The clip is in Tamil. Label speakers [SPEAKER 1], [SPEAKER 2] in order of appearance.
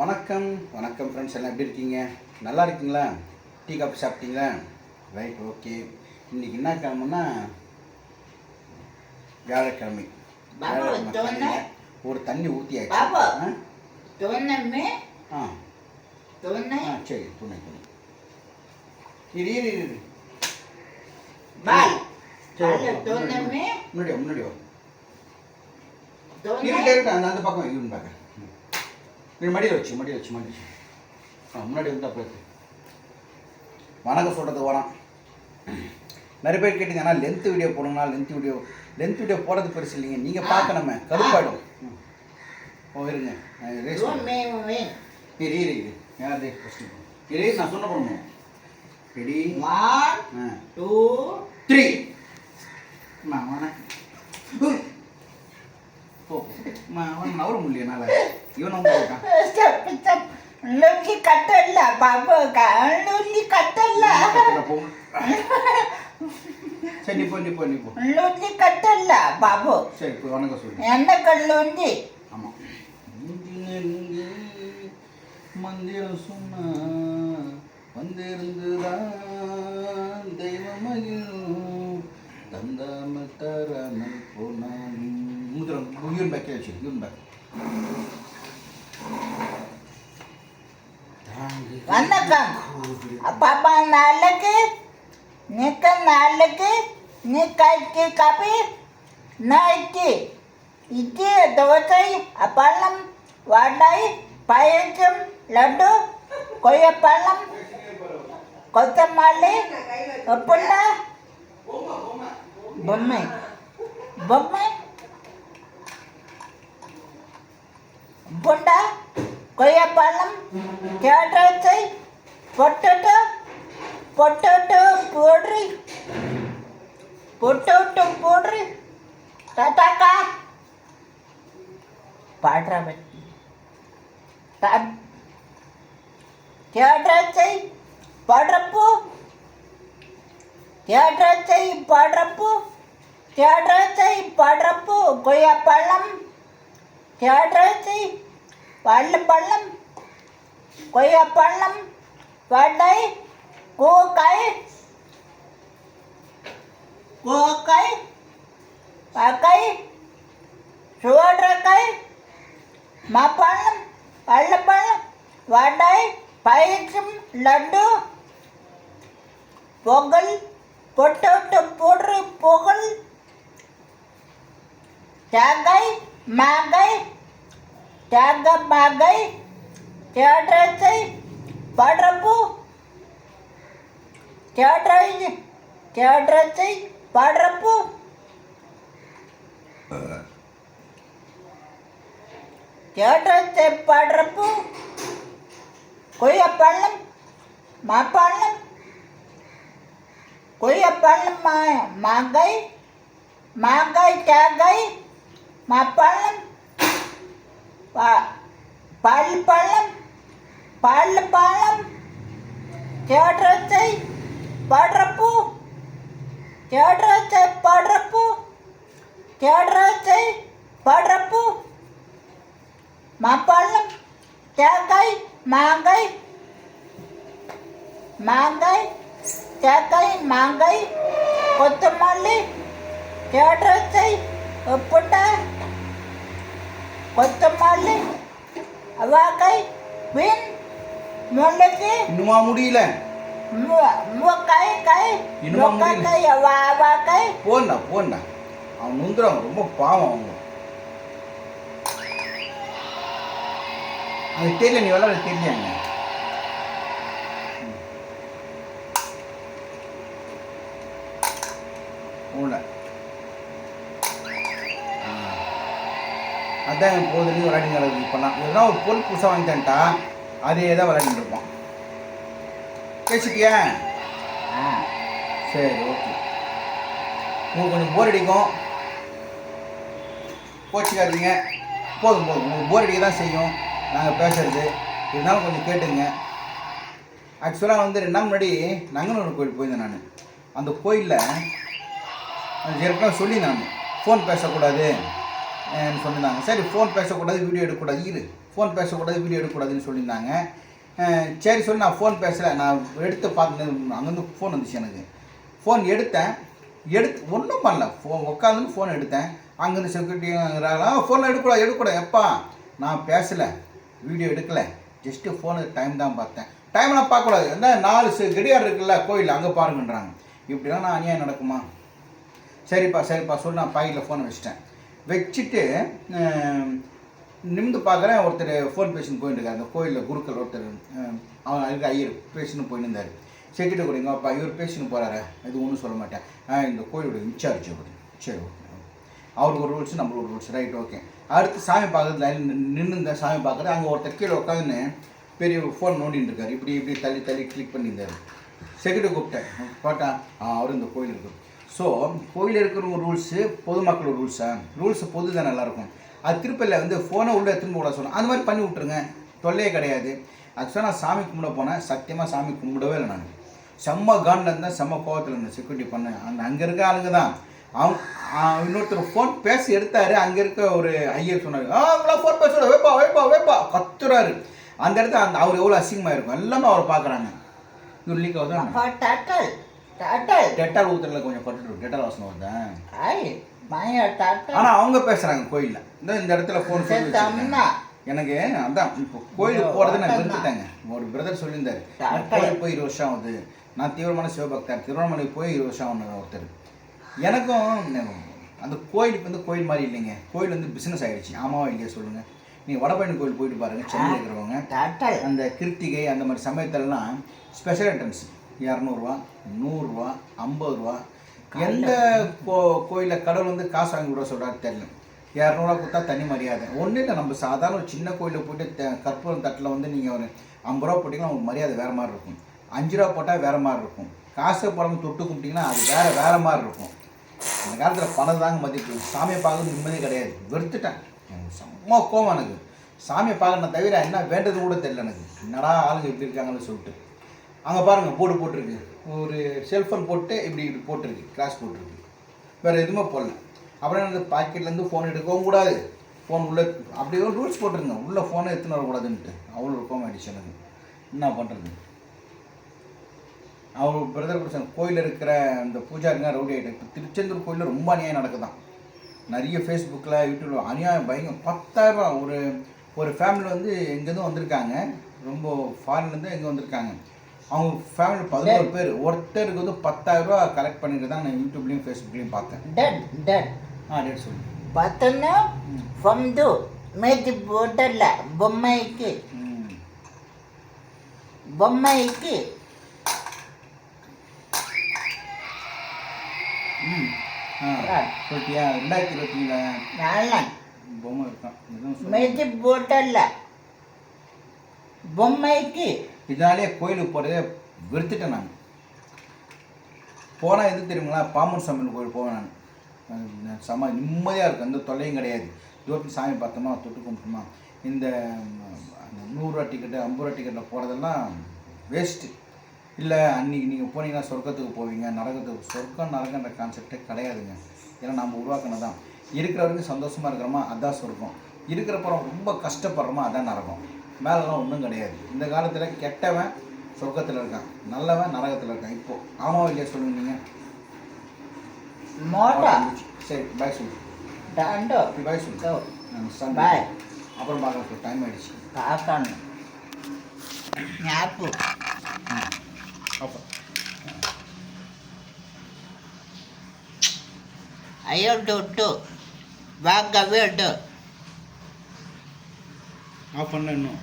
[SPEAKER 1] வணக்கம் வணக்கம் ஃப்ரெண்ட்ஸ் எல்லாம் எப்படி இருக்கீங்க நல்லா இருக்கீங்களா டீ காஃபி சாப்பிட்டீங்களா ரைட் ஓகே இன்றைக்கி என்ன கிழமைன்னா வியாழக்கிழமை ஒரு தண்ணி ஊற்றியாச்சு
[SPEAKER 2] ஆ ஆ சரி
[SPEAKER 1] துணை துணை இரு இரு இரு முன்னாடி முன்னாடி இருக்கேன் அந்த பக்கம் இருந்து பார்க்குறேன் நீ மடியில் வச்சு மடியில் வச்சு மடி வச்சு ஆ முன்னாடி வந்து அப்போ வணக்கம் சொல்கிறது வரான் நிறைய பேர் கேட்டீங்கன்னா லென்த் வீடியோ போடணும்னா லென்த் வீடியோ லென்த் வீடியோ போடுறது பெருசு இல்லைங்க நீங்கள் பார்க்க நம்ம கருப்பாயிடும் ஓ இருங்க நீ ரீ ரீ யார் ரே ஃபஸ்ட்டு நான் சொன்ன பண்ணணும் ரெடி
[SPEAKER 2] ஒன் டூ
[SPEAKER 1] த்ரீ நான் வானேன் போ நான் அவரும் முடியல என்னால் ಇವನು
[SPEAKER 2] ಲುಂಗಿ ಕಟ್ಟಲ್ಲ ಬಾಬು ಲುಂಗಿ ಕಟ್ಟಲ್ಲ
[SPEAKER 1] சரி இப்போ இப்போ இப்போ
[SPEAKER 2] லூந்தி கட்டல்ல பாபு
[SPEAKER 1] சரி இப்போ வணக்கம்
[SPEAKER 2] சொல்லு என்ன கல்லூந்தி
[SPEAKER 1] ஆமாம் நெருங்கி மந்திரம் சொன்னா வந்திருந்துதான் தெய்வமகிழும் தந்தாமல் தராமல் போனான் மூத்திரம் யூன் பேக்கே யூன் பேக்
[SPEAKER 2] வணக்கம் பாப்பா நாளுக்கு நிக்க நாளுக்கு நீ கைக்கு காப்பி நாய்க்கு இட்லி தோசை அப்பளம் வடை பயக்கம் லட்டு கொய்யப்பழம் கொத்தமல்லி புள்ள பொம்மை பொம்மை புண்டா கொய்யாப்பழம் கேட்டத்தை பொட்டட்டோ பொட்டட்டோ போடுறி பொட்டட்டோ போடுறி தட்டாக்கா பாடுறவன் தேட்டரத்தை பாடுறப்போ தேட்டரத்தை பாடுறப்போ தேட்டரத்தை பாடுறப்போ கொய்யா பழம் தேட்டரத்தை பள்ளு பள்ளம் கொய்யா பள்ளம் வடை கூக்கை கோக்கை பக்கை சுவடக்கை மப்பள்ளம் பள்ளப்பள்ளம் வடை பயிற்சும் லட்டு பொங்கல் பொட்டோட்டு போடுற புகழ் தேங்காய் மாங்காய் क्या कब भाग गई क्या ड्रेस थी पढ़ रब्बू क्या ड्रेस क्या ड्रेस थी पढ़ रब्बू क्या ड्रेस थे पढ़ रब्बू कोई अपल्लम माँ पढ़लम कोई अपल्लम माँ माँ गई माँ गई क्या गई माँ पढ़लम பல் பழம் பல் பழம் தேடுறச்சை படுறப்பூ தேடுறச்சை படுறப்பூ தேடுறச்சை படுறப்பூ மப்பழம் தேங்காய் மாங்காய் மாங்காய் தேங்காய் மாங்காய் கொத்தமல்லி தேடுறச்சை உப்புட்டை கொத்தமல்லி அவாக்கை பின் முன்னூற்றி
[SPEAKER 1] இன்னுமா முடியல
[SPEAKER 2] முக்கை கை முக்கை கை அவ்வா கை
[SPEAKER 1] போண்ணா போண்ணா அவன் முந்துறான் ரொம்ப பாவம் அவங்க அது தெரியல நீ அதுதான் என் பொழுதுலேயும் விளையாடிங்க இப்போலாம் இதுதான் ஒரு பொருள் புதுசாக வாங்கி தந்துட்டா அதே தான் விளையாடிட்டு இருப்போம் பேசிட்டியா ஆ சரி ஓகே உங்களுக்கு கொஞ்சம் போர் அடிக்கும் போச்சுக்காதீங்க போதும் போதும் உங்களுக்கு போர் அடிக்க தான் செய்யும் நாங்கள் பேசுகிறது இருந்தாலும் கொஞ்சம் கேட்டுங்க ஆக்சுவலாக வந்து ரெண்டு நாள் முன்னாடி நங்கனூர் கோயில் போயிருந்தேன் நான் அந்த கோயிலில் ஏற்கனவே சொல்லி நான் ஃபோன் பேசக்கூடாது சொல்லியிருந்தாங்க சரி ஃபோன் பேசக்கூடாது வீடியோ எடுக்கக்கூடாது இரு ஃபோன் பேசக்கூடாது வீடியோ எடுக்கக்கூடாதுன்னு சொல்லியிருந்தாங்க சரி சொல்லி நான் ஃபோன் பேசலை நான் எடுத்து பார்த்து அங்கேருந்து ஃபோன் வந்துச்சு எனக்கு ஃபோன் எடுத்தேன் எடுத்து ஒன்றும் பண்ணல ஃபோன் உட்காந்துன்னு ஃபோன் எடுத்தேன் அங்கேருந்து செக்யூரிட்டி ஃபோனில் எடுக்கக்கூடாது எடுக்கக்கூடாது எப்பா நான் பேசலை வீடியோ எடுக்கலை ஜஸ்ட்டு ஃபோனு டைம் தான் பார்த்தேன் டைம்லாம் பார்க்கக்கூடாது என்ன நாலு கடியார் இருக்குல்ல கோயில் அங்கே பாருங்கன்றாங்க இப்படிலாம் நான் அநியாயம் நடக்குமா சரிப்பா சரிப்பா சொல்லி நான் பாக்கெட்டில் ஃபோனை வச்சுட்டேன் வச்சுட்டு நிமிந்து பார்க்குறேன் ஒருத்தர் ஃபோன் பேசினு போயிட்டு அந்த கோயிலில் குருக்கள் ஒருத்தர் அவன் அதுக்கு ஐயர் பேசினு போயிட்டு இருந்தார் செக்கிட்ட கொடுங்க அப்பா இவர் பேஷண்ட் போகிறாரு இது ஒன்றும் சொல்ல மாட்டேன் இந்த கோயிலோட இன்சார்ஜ் அப்படி சரி ஓகே அவருக்கு ஒரு ரூல்ஸ் நம்மளுக்கு ஒரு ரூல்ஸ் ரைட் ஓகே அடுத்து சாமி பார்க்குறது லைன் நின்று இருந்த சாமி பார்க்குறது அங்கே ஒருத்தர் கீழே உட்காந்துன்னு பெரிய ஃபோன் நோண்டின்னு இருக்கார் இப்படி இப்படி தள்ளி தள்ளி கிளிக் பண்ணியிருந்தார் செக்கிட்ட கூப்பிட்டேன் பார்த்தா அவர் இந்த கோயில் இருக்குது ஸோ கோவில் இருக்கிற ஒரு ரூல்ஸு பொதுமக்கள் ரூல்ஸா ரூல்ஸ் பொது தான் நல்லாயிருக்கும் அது திருப்பதியில் வந்து ஃபோனை உள்ளே திரும்ப கூட சொல்லணும் அந்த மாதிரி பண்ணி விட்ருங்க தொல்லையே கிடையாது ஆக்சுவலாக நான் சாமி கும்பிட போனேன் சத்தியமாக சாமி கும்பிடவே இல்லை நான் செம்ம கான்ல இருந்தேன் செம்ம கோவத்தில் இருந்தேன் செக்யூரிட்டி பண்ணேன் அந்த அங்கே இருக்க ஆளுங்க தான் அவங்க இன்னொருத்தர் ஃபோன் பேசி எடுத்தார் அங்கே இருக்க ஒரு ஐயர் சொன்னார் ஆ அவங்களாம் ஃபோன் பேச வைப்பா வைப்பா வைப்பா கத்துறாரு அந்த இடத்துல அந்த அவர் எவ்வளோ அசிங்கமாக இருக்கும் எல்லாமே அவர் பார்க்குறாங்க இவர் லீக்
[SPEAKER 2] ஆகுது
[SPEAKER 1] டெட்டால் கொஞ்சம் அவங்க இந்த இடத்துல எனக்கு இப்போ கோயிலுக்கு நான் ஒரு பிரதர் போய் இருபது வருஷம் ஆகுது நான் தீவிரமான சிவபக்தர் திருவண்ணாமலை போய் இருபது வருஷம் ஒருத்தர் எனக்கும் அந்த கோயிலுக்கு வந்து கோயில் மாதிரி இல்லைங்க கோயில் வந்து பிஸ்னஸ் ஆகிடுச்சு ஆமாவா இல்லையா சொல்லுங்கள் நீங்கள் வடபழனி கோயில் போயிட்டு பாருங்கள் சென்னையில்
[SPEAKER 2] இருக்கிறவங்க
[SPEAKER 1] அந்த கிருத்திகை அந்த மாதிரி சமயத்திலலாம் ஸ்பெஷல் ஐட்டம்ஸ் இரநூறுவா நூறுரூவா ஐம்பது ரூபா எந்த கோ கோயிலில் கடவுள் வந்து காசு வாங்கி விட சொல்கிறாரு தெரியல இரநூறுவா கொடுத்தா தனி மரியாதை ஒன்றும் இல்லை நம்ம சாதாரண ஒரு சின்ன கோயிலில் போயிட்டு கற்பூரம் தட்டில் வந்து நீங்கள் ஒரு ஐம்பது ரூபா போட்டிங்கன்னா உங்களுக்கு மரியாதை வேறு மாதிரி இருக்கும் அஞ்சு ரூபா போட்டால் வேறு மாதிரி இருக்கும் காசு படம் தொட்டு கும்பிட்டிங்கன்னா அது வேறு வேறு மாதிரி இருக்கும் அந்த காலத்தில் பணம் தாங்க மதிப்பு சாமியை பார்க்கறது நிம்மதி கிடையாது வெறுத்துட்டேன் செம்ம கோவம் எனக்கு சாமியை பார்க்கணும் தவிர என்ன வேண்டது கூட தெரியல எனக்கு என்னடா ஆளுங்க எப்படி இருக்காங்கன்னு சொல்லிட்டு அங்கே பாருங்கள் போடு போட்டிருக்கு ஒரு செல்ஃபோன் போட்டு இப்படி இப்படி போட்டிருக்கு கிளாஸ் போட்டிருக்கு வேறு எதுவுமே போடல அப்புறம் அந்த பாக்கெட்லேருந்து ஃபோன் எடுக்கவும் கூடாது ஃபோன் உள்ளே அப்படியே ரூல்ஸ் போட்டிருந்தோம் உள்ளே ஃபோனை எடுத்துன்னு வரக்கூடாதுன்ட்டு அவ்வளோ இருக்கும் ஆகிடுச்சு எனக்கு என்ன பண்ணுறது அவர் பிரதர் பிரசன் கோயிலில் இருக்கிற அந்த பூஜாரிங்க ரவுடி ஆகிட்டு இப்போ திருச்செந்தூர் கோயிலில் ரொம்ப அநியாயம் நடக்குதான் நிறைய ஃபேஸ்புக்கில் யூடியூப்பில் அநியாயம் பயங்கரம் பத்தாயிரரூபா ஒரு ஒரு ஃபேமிலி வந்து எங்கேருந்து வந்திருக்காங்க ரொம்ப ஃபாரின்லேருந்து எங்கே வந்திருக்காங்க அவங்க ஃபேமிலி பதினோரு பேர் ஒருத்தருக்கு வந்து பத்தாயிரம் ரூபா கலெக்ட் பண்ணிட்டு தான் நான் யூடியூப்லையும் ஃபேஸ்புக்லையும் பார்த்தேன்
[SPEAKER 2] டட் டெட் ஆ டேட் சொல்லு பார்த்தோன்னா மேஜி போட்டரில் பொம்மைக்கு பொம்மைக்கு
[SPEAKER 1] ம் ரெண்டாயிரத்தி இருபத்தி நாலு பொம்மை
[SPEAKER 2] இருக்கான் மேஜி பொம்மைக்கு
[SPEAKER 1] இதனாலே கோயிலுக்கு போகிறதே வெறுத்துட்டேன் நான் போனால் எது தெரியுங்களா பாம்பன் சாமி கோயில் போவேன் நான் சம நிம்மதியாக இருக்கும் எந்த தொல்லையும் கிடையாது தூரத்து சாமி பார்த்தோமா தொட்டு கும்பிட்டோமா இந்த அந்த நூறுரூவா டிக்கெட்டு ஐம்பது ரூபா டிக்கெட்டில் போகிறதெல்லாம் வேஸ்ட்டு இல்லை அன்றைக்கி நீங்கள் போனீங்கன்னா சொர்க்கத்துக்கு போவீங்க நரகத்துக்கு சொர்க்கம் நரகன்ற கான்செப்டே கிடையாதுங்க ஏன்னா நம்ம உருவாக்கினது தான் இருக்கிற வரைக்கும் சந்தோஷமாக இருக்கிறோமா அதுதான் சொர்க்கம் இருக்கிறப்பறம் ரொம்ப கஷ்டப்படுறோமா அதான் நரகம் மேலெலாம் ஒன்றும் கிடையாது இந்த காலத்தில் கெட்டவன் சொர்க்கத்தில் இருக்கான் நல்லவன் நரகத்தில் இருக்கான் இப்போது ஆமாம் இல்லையா சொல்லுங்க நீங்கள் சரி பாய் சொல்லு பாய் சொல்லு பாய் அப்புறம் பார்க்கலாம் டைம் ஆகிடுச்சு
[SPEAKER 2] பார்க்கணும் ஞாபகம் அப்புறம் அயோட்டு வாங்க வீடு
[SPEAKER 1] ஆஃப் பண்ண இன்னும்